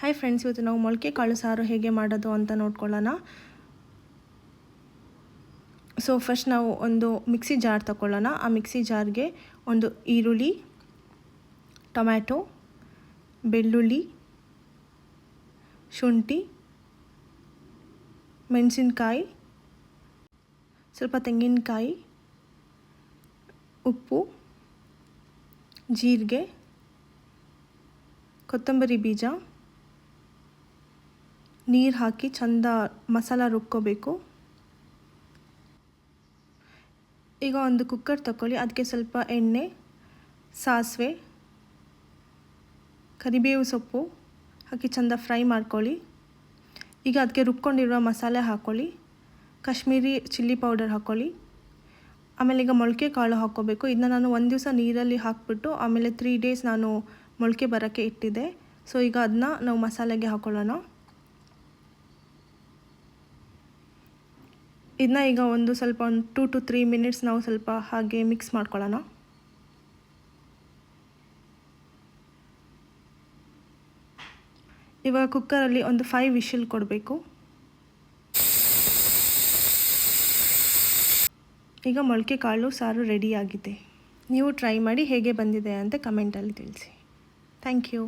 Hi friends ಇವತ್ತು ನಾವು ಮೊಳಕೆ ಕಾಳು ಸಾರು ಹೇಗೆ ಮಾಡೋದು ಅಂತ ನೋಡ್ಕೊಳ್ಳೋಣ. ಸೊ ಫಸ್ಟ್ ನಾವು ಒಂದು ಮಿಕ್ಸಿ ಜಾರ್ ತಗೊಳ್ಳೋಣ ಆ ಮಿಕ್ಸಿ ಜಾರ್ಗೆ ಒಂದು ಈರುಳ್ಳಿ, ಟೊಮ್ಯಾಟೊ, ಬೆಳ್ಳುಳ್ಳಿ, ಶುಂಠಿ, ಮೆಣಸಿನ್ಕಾಯಿ, ಸ್ವಲ್ಪ ತೆಂಗಿನಕಾಯಿ, ಉಪ್ಪು, ಜೀರಿಗೆ, ಕೊತ್ತಂಬರಿ ಬೀಜ ನೀರು ಹಾಕಿ ಚಂದ ಮಸಾಲ ರುಬ್ಕೋಬೇಕು. ಈಗ ಒಂದು ಕುಕ್ಕರ್ ತಗೊಳ್ಳಿ ಅದಕ್ಕೆ ಸ್ವಲ್ಪ ಎಣ್ಣೆ, ಸಾಸಿವೆ, ಕರಿಬೇವು ಸೊಪ್ಪು ಹಾಕಿ ಚಂದ ಫ್ರೈ ಮಾಡ್ಕೊಳ್ಳಿ. ಈಗ ಅದಕ್ಕೆ ರುಬ್ಕೊಂಡಿರುವ ಮಸಾಲೆ ಹಾಕ್ಕೊಳ್ಳಿ ಕಾಶ್ಮೀರಿ ಚಿಲ್ಲಿ ಪೌಡರ್ ಹಾಕ್ಕೊಳ್ಳಿ ಆಮೇಲೆ ಈಗ ಮೊಳಕೆ ಕಾಳು ಹಾಕ್ಕೋಬೇಕು. ಇದನ್ನ ನಾನು ಒಂದು ದಿವಸ ನೀರಲ್ಲಿ ಹಾಕಿಬಿಟ್ಟು ಆಮೇಲೆ ತ್ರೀ ಡೇಸ್ ನಾನು ಮೊಳಕೆ ಬರೋಕ್ಕೆ ಇಟ್ಟಿದ್ದೆ. ಸೊ ಈಗ ಅದನ್ನ ನಾವು ಮಸಾಲೆಗೆ ಹಾಕ್ಕೊಳ್ಳೋಣ ಇದನ್ನ ಈಗ ಒಂದು ಸ್ವಲ್ಪ ಒಂದು ಟೂ ಟು ತ್ರೀ ಮಿನಿಟ್ಸ್ ನಾವು ಸ್ವಲ್ಪ ಹಾಗೆ ಮಿಕ್ಸ್ ಮಾಡ್ಕೊಳ್ಳೋಣ. ಇವಾಗ ಕುಕ್ಕರಲ್ಲಿ ಒಂದು ಫೈವ್ ವಿಶಲ್ ಕೊಡಬೇಕು. ಈಗ ಮೊಳಕೆ ಕಾಳು, ಸಾರು ರೆಡಿಯಾಗಿದೆ ನೀವು ಟ್ರೈ ಮಾಡಿ ಹೇಗೆ ಬಂದಿದೆ ಅಂತ ಕಮೆಂಟಲ್ಲಿ ತಿಳಿಸಿ. Thank you